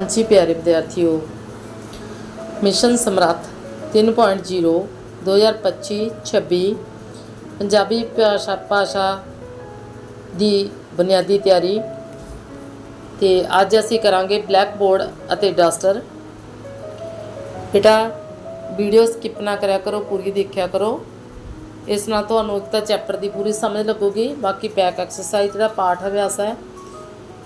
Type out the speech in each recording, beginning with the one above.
ਜੀ ਪਿਆਰੇ ਵਿਦਿਆਰਥੀਓ, ਮਿਸ਼ਨ ਸਮਰੱਥ 3.0 2025-26 ਪੰਜਾਬੀ ਭਾਸ਼ਾ ਭਾਸ਼ਾ ਦੀ ਬੁਨਿਆਦੀ ਤਿਆਰੀ ਤੇ ਅੱਜ ਅਸੀਂ ਕਰਾਂਗੇ ਬਲੈਕ ਬੋਰਡ ਅਤੇ ਡਸਟਰ ਬੇਟਾ ਵੀਡੀਓ ਸਕਿਪ ਨਾ ਕਰਿਆ ਕਰੋ, ਪੂਰੀ ਦੇਖਿਆ ਕਰੋ। ਇਸ ਨਾਲ ਤੁਹਾਨੂੰ ਇੱਕ ਤਾਂ ਚੈਪਟਰ ਦੀ ਪੂਰੀ ਸਮਝ ਲੱਗੂਗੀ, ਬਾਕੀ ਬੈਕ ਐਕਸਰਸਾਈਜ਼ ਦਾ ਪਾਠ ਅਭਿਆਸ ਹੈ।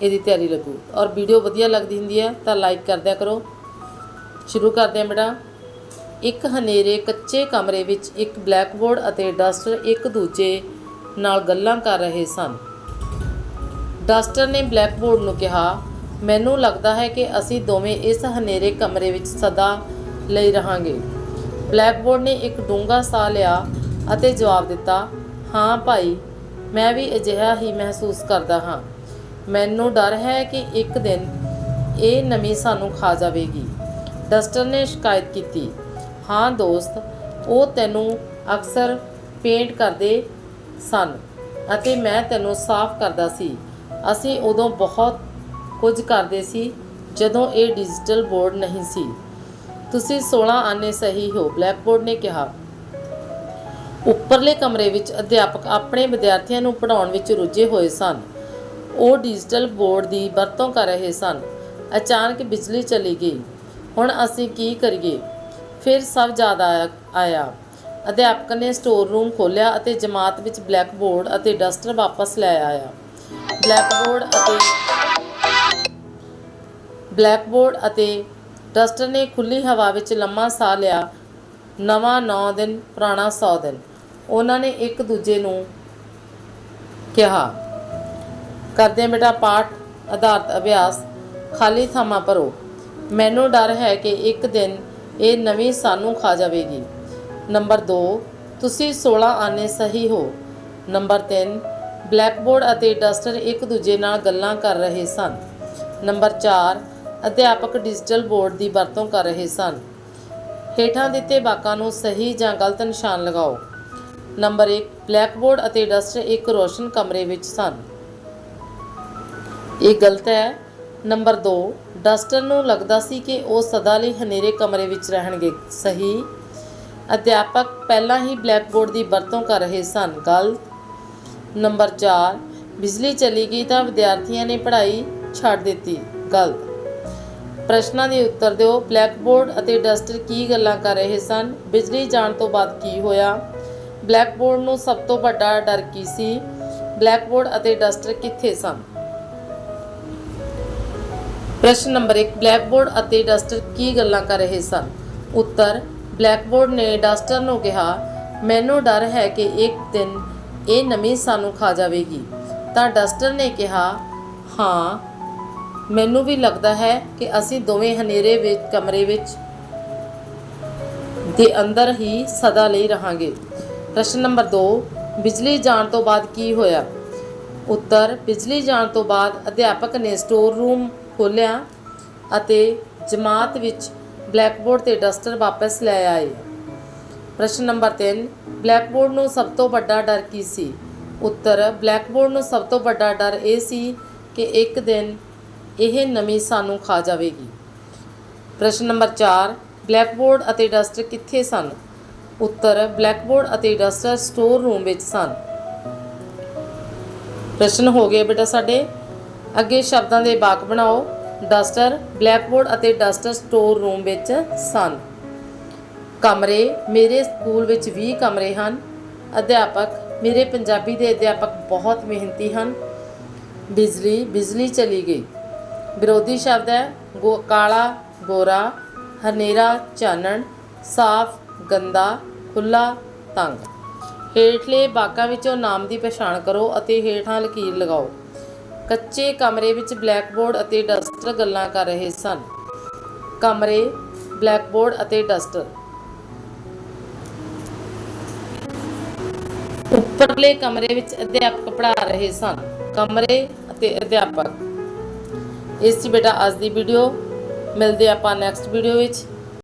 ਇਹਦੀ ਤਿਆਰੀ ਲੱਗੂ। ਔਰ ਵੀਡੀਓ ਵਧੀਆ ਲੱਗਦੀ ਹੁੰਦੀ ਹੈ ਤਾਂ ਲਾਈਕ ਕਰਦਿਆ ਕਰੋ। ਸ਼ੁਰੂ ਕਰਦੇ ਹਾਂ ਬੇਟਾ। ਇੱਕ ਹਨੇਰੇ ਕੱਚੇ ਕਮਰੇ ਵਿੱਚ ਇੱਕ ਬਲੈਕਬੋਰਡ ਅਤੇ ਡਸਟਰ ਇੱਕ ਦੂਜੇ ਨਾਲ ਗੱਲਾਂ ਕਰ ਰਹੇ ਸਨ। ਡਸਟਰ ਨੇ ਬਲੈਕਬੋਰਡ ਨੂੰ ਕਿਹਾ, ਮੈਨੂੰ ਲੱਗਦਾ ਹੈ ਕਿ ਅਸੀਂ ਦੋਵੇਂ ਇਸ ਹਨੇਰੇ ਕਮਰੇ ਵਿੱਚ ਸਦਾ ਲਈ ਰਹਾਂਗੇ। ਬਲੈਕਬੋਰਡ ਨੇ ਇੱਕ ਡੂੰਘਾ ਸਾਹ ਲਿਆ ਅਤੇ ਜਵਾਬ ਦਿੱਤਾ, ਹਾਂ ਭਾਈ, ਮੈਂ ਵੀ ਅਜਿਹਾ ਹੀ ਮਹਿਸੂਸ ਕਰਦਾ ਹਾਂ। ਮੈਨੂੰ ਡਰ ਹੈ ਕਿ ਇੱਕ ਦਿਨ ਇਹ ਨਮੀ ਸਾਨੂੰ ਖਾ ਜਾਵੇਗੀ। ਡਸਟਰ ਨੇ ਸ਼ਿਕਾਇਤ ਕੀਤੀ। ਹਾਂ ਦੋਸਤ, ਉਹ ਤੈਨੂੰ ਅਕਸਰ ਪੇਂਟ ਕਰਦੇ ਸਨ ਅਤੇ ਮੈਂ ਤੈਨੂੰ ਸਾਫ਼ ਕਰਦਾ ਸੀ। ਅਸੀਂ ਉਦੋਂ ਬਹੁਤ ਕੁਝ ਕਰਦੇ ਸੀ ਜਦੋਂ ਇਹ ਡਿਜੀਟਲ ਬੋਰਡ ਨਹੀਂ ਸੀ। ਤੁਸੀਂ 16 ਆਨੇ ਸਹੀ ਹੋ ਬਲੈਕਬੋਰਡ ਨੇ ਕਿਹਾ। ਉੱਪਰਲੇ ਕਮਰੇ ਵਿੱਚ ਅਧਿਆਪਕ ਆਪਣੇ ਵਿਦਿਆਰਥੀਆਂ ਨੂੰ ਪੜ੍ਹਾਉਣ ਵਿੱਚ ਰੁੱਝੇ ਹੋਏ ਸਨ। ਉਹ ਡਿਜੀਟਲ ਬੋਰਡ ਦੀ ਵਰਤੋਂ ਕਰ ਰਹੇ ਸਨ। ਅਚਾਨਕ ਬਿਜਲੀ ਚਲੀ ਗਈ। ਹੁਣ ਅਸੀਂ ਕੀ ਕਰੀਏ? ਫਿਰ ਸਭ ਜ਼ਿਆਦਾ ਆਇਆ ਆਇਆ। ਅਧਿਆਪਕ ਨੇ ਸਟੋਰ ਰੂਮ ਖੋਲ੍ਹਿਆ ਅਤੇ ਜਮਾਤ ਵਿੱਚ ਬਲੈਕ ਬੋਰਡ ਅਤੇ ਡਸਟਰ ਵਾਪਸ ਲੈ ਆਇਆ। ਬਲੈਕ ਬੋਰਡ ਅਤੇ ਬਲੈਕ ਬੋਰਡ ਅਤੇ ਡਸਟਰ ਨੇ ਖੁੱਲੀ ਹਵਾ ਵਿੱਚ ਲੰਮਾ ਸਾਹ ਲਿਆ। ਨਵਾਂ 9 ਦਿਨ, ਪੁਰਾਣਾ 100 ਦਿਨ। ਉਹਨਾਂ ਨੇ ਇੱਕ ਦੂਜੇ ਨੂੰ ਕਿਹਾ ਕਰਦੇ ਹਾਂ ਬੇਟਾ ਪਾਠ, ਆਧਾਰਿਤ ਅਭਿਆਸ, ਖਾਲੀ ਥਾਵਾਂ ਭਰੋ ਮੈਨੂੰ ਡਰ ਹੈ ਕਿ ਇੱਕ ਦਿਨ ਇਹ ਨਵੀਂ ਸਾਨੂੰ ਖਾ ਜਾਵੇਗੀ। ਨੰਬਰ 2 ਤੁਸੀਂ 16 ਆਨੇ ਸਹੀ ਹੋ। ਨੰਬਰ 3 ਬਲੈਕਬੋਰਡ ਅਤੇ ਡਸਟਰ ਇੱਕ ਦੂਜੇ ਨਾਲ ਗੱਲਾਂ ਕਰ ਰਹੇ ਸਨ। ਨੰਬਰ 4 ਅਧਿਆਪਕ ਡਿਜੀਟਲ ਬੋਰਡ ਦੀ ਵਰਤੋਂ ਕਰ ਰਹੇ ਸਨ। ਹੇਠਾਂ ਦਿੱਤੇ ਵਾਕਾਂ ਨੂੰ ਸਹੀ ਜਾਂ ਗਲਤ ਨਿਸ਼ਾਨ ਲਗਾਓ। ਨੰਬਰ 1 ਬਲੈਕਬੋਰਡ ਅਤੇ ਡਸਟਰ ਇੱਕ ਰੋਸ਼ਨ ਕਮਰੇ ਵਿੱਚ ਸਨ। ਇਹ ਗਲਤ ਹੈ। ਨੰਬਰ 2 ਡਸਟਰ ਨੂੰ ਲੱਗਦਾ ਸੀ ਕਿ ਉਹ ਸਦਾ ਲਈ ਹਨੇਰੇ ਕਮਰੇ ਵਿੱਚ ਰਹਿਣਗੇ। ਸਹੀ। ਅਧਿਆਪਕ ਪਹਿਲਾਂ ਹੀ ਬਲੈਕਬੋਰਡ ਦੀ ਵਰਤੋਂ ਕਰ ਰਹੇ ਸਨ। ਗਲਤ। ਨੰਬਰ 4 ਬਿਜਲੀ ਚਲੀ ਗਈ ਤਾਂ ਵਿਦਿਆਰਥੀਆਂ ਨੇ ਪੜ੍ਹਾਈ ਛੱਡ ਦਿੱਤੀ। ਗਲਤ। ਪ੍ਰਸ਼ਨਾਂ ਦੇ ਉੱਤਰ ਦਿਓ। ਬਲੈਕਬੋਰਡ ਅਤੇ ਡਸਟਰ ਕੀ ਗੱਲਾਂ ਕਰ ਰਹੇ ਸਨ? ਬਿਜਲੀ ਜਾਣ ਤੋਂ ਬਾਅਦ ਕੀ ਹੋਇਆ? ਬਲੈਕਬੋਰਡ ਨੂੰ ਸਭ ਤੋਂ ਵੱਡਾ ਡਰ ਕੀ ਸੀ? ਬਲੈਕਬੋਰਡ ਅਤੇ ਡਸਟਰ ਕਿੱਥੇ ਸਨ? ਪ੍ਰਸ਼ਨ ਨੰਬਰ 1 ਬਲੈਕਬੋਰਡ ਅਤੇ ਡਸਟਰ ਕੀ ਗੱਲਾਂ ਕਰ ਰਹੇ ਸਨ? ਉੱਤਰ, ਬਲੈਕਬੋਰਡ ਨੇ ਡਸਟਰ ਨੂੰ ਕਿਹਾ, ਮੈਨੂੰ ਡਰ ਹੈ ਕਿ ਇੱਕ ਦਿਨ ਇਹ ਨਮੀ ਸਾਨੂੰ ਖਾ ਜਾਵੇਗੀ। ਤਾਂ ਡਸਟਰ ਨੇ ਕਿਹਾ, ਹਾਂ, ਮੈਨੂੰ ਵੀ ਲੱਗਦਾ ਹੈ ਕਿ ਅਸੀਂ ਦੋਵੇਂ ਹਨੇਰੇ ਵਿੱਚ, ਕਮਰੇ ਵਿੱਚ ਦੇ ਅੰਦਰ ਹੀ ਸਦਾ ਲਈ ਰਹਾਂਗੇ। ਪ੍ਰਸ਼ਨ ਨੰਬਰ 2 ਬਿਜਲੀ ਜਾਣ ਤੋਂ ਬਾਅਦ ਕੀ ਹੋਇਆ? ਉੱਤਰ, ਬਿਜਲੀ ਜਾਣ ਤੋਂ ਬਾਅਦ ਅਧਿਆਪਕ ਨੇ ਸਟੋਰ ਰੂਮ ਖੋਲ੍ਹਿਆ ਅਤੇ ਜਮਾਤ ਵਿੱਚ ਬਲੈਕਬੋਰਡ ਤੇ ਡਸਟਰ ਵਾਪਸ ਲੈ ਆਏ। ਪ੍ਰਸ਼ਨ ਨੰਬਰ 3 ਬਲੈਕਬੋਰਡ ਨੂੰ ਸਭ ਤੋਂ ਵੱਡਾ ਡਰ ਕੀ ਸੀ? ਉੱਤਰ, ਬਲੈਕਬੋਰਡ ਨੂੰ ਸਭ ਤੋਂ ਵੱਡਾ ਡਰ ਇਹ ਸੀ ਕਿ ਇੱਕ ਦਿਨ ਇਹ ਨਮੀ ਸਾਨੂੰ ਖਾ ਜਾਵੇਗੀ। ਪ੍ਰਸ਼ਨ ਨੰਬਰ 4 ਬਲੈਕਬੋਰਡ ਅਤੇ ਡਸਟਰ ਕਿੱਥੇ ਸਨ? ਉੱਤਰ, ਬਲੈਕਬੋਰਡ ਅਤੇ ਡਸਟਰ ਸਟੋਰ ਰੂਮ ਵਿੱਚ ਸਨ। ਪ੍ਰਸ਼ਨ ਹੋ ਗਏ ਬੇਟਾ ਸਾਡੇ। ਅੱਗੇ ਸ਼ਬਦਾਂ ਦੇ ਵਾਕ ਬਣਾਓ। ਡਸਟਰ, ਬਲੈਕਬੋਰਡ ਅਤੇ ਡਸਟਰ ਸਟੋਰ ਰੂਮ ਵਿੱਚ ਸਨ। ਕਮਰੇ ਮੇਰੇ ਸਕੂਲ ਵਿੱਚ 20 ਕਮਰੇ ਹਨ। ਅਧਿਆਪਕ ਮੇਰੇ ਪੰਜਾਬੀ ਦੇ ਅਧਿਆਪਕ ਬਹੁਤ ਮਿਹਨਤੀ ਹਨ। ਬਿਜਲੀ ਬਿਜਲੀ ਚਲੀ ਗਈ। ਵਿਰੋਧੀ ਸ਼ਬਦ ਹੈ, ਗੋ, ਕਾਲਾ, ਗੋਰਾ, ਹਨੇਰਾ, ਚਾਨਣ, ਸਾਫ਼, ਗੰਦਾ ਖੁੱਲਾ ਤੰਗ। ਹੇਠਲੇ ਬਾਕਾਂ ਵਿੱਚੋਂ ਨਾਮ ਦੀ ਪਛਾਣ ਕਰੋ ਅਤੇ ਹੇਠਾਂ ਲਕੀਰ ਲਗਾਓ। ਕੱਚੇ ਕਮਰੇ ਵਿੱਚ ਬਲੈਕਬੋਰਡ ਅਤੇ ਡਸਟਰ ਗੱਲਾਂ ਕਰ ਰਹੇ ਸਨ। ਕਮਰੇ, ਬਲੈਕਬੋਰਡ ਅਤੇ ਡਸਟਰ। ਉੱਪਰਲੇ ਕਮਰੇ ਵਿੱਚ ਅਧਿਆਪਕ ਪੜ੍ਹਾ ਰਹੇ ਸਨ। ਕਮਰੇ ਅਤੇ ਅਧਿਆਪਕ। ਇਸ ਸੀ ਬੇਟਾ ਅੱਜ ਦੀ ਵੀਡੀਓ ਮਿਲਦੇ ਆਪਾਂ ਨੈਕਸਟ ਵੀਡੀਓ ਵਿੱਚ।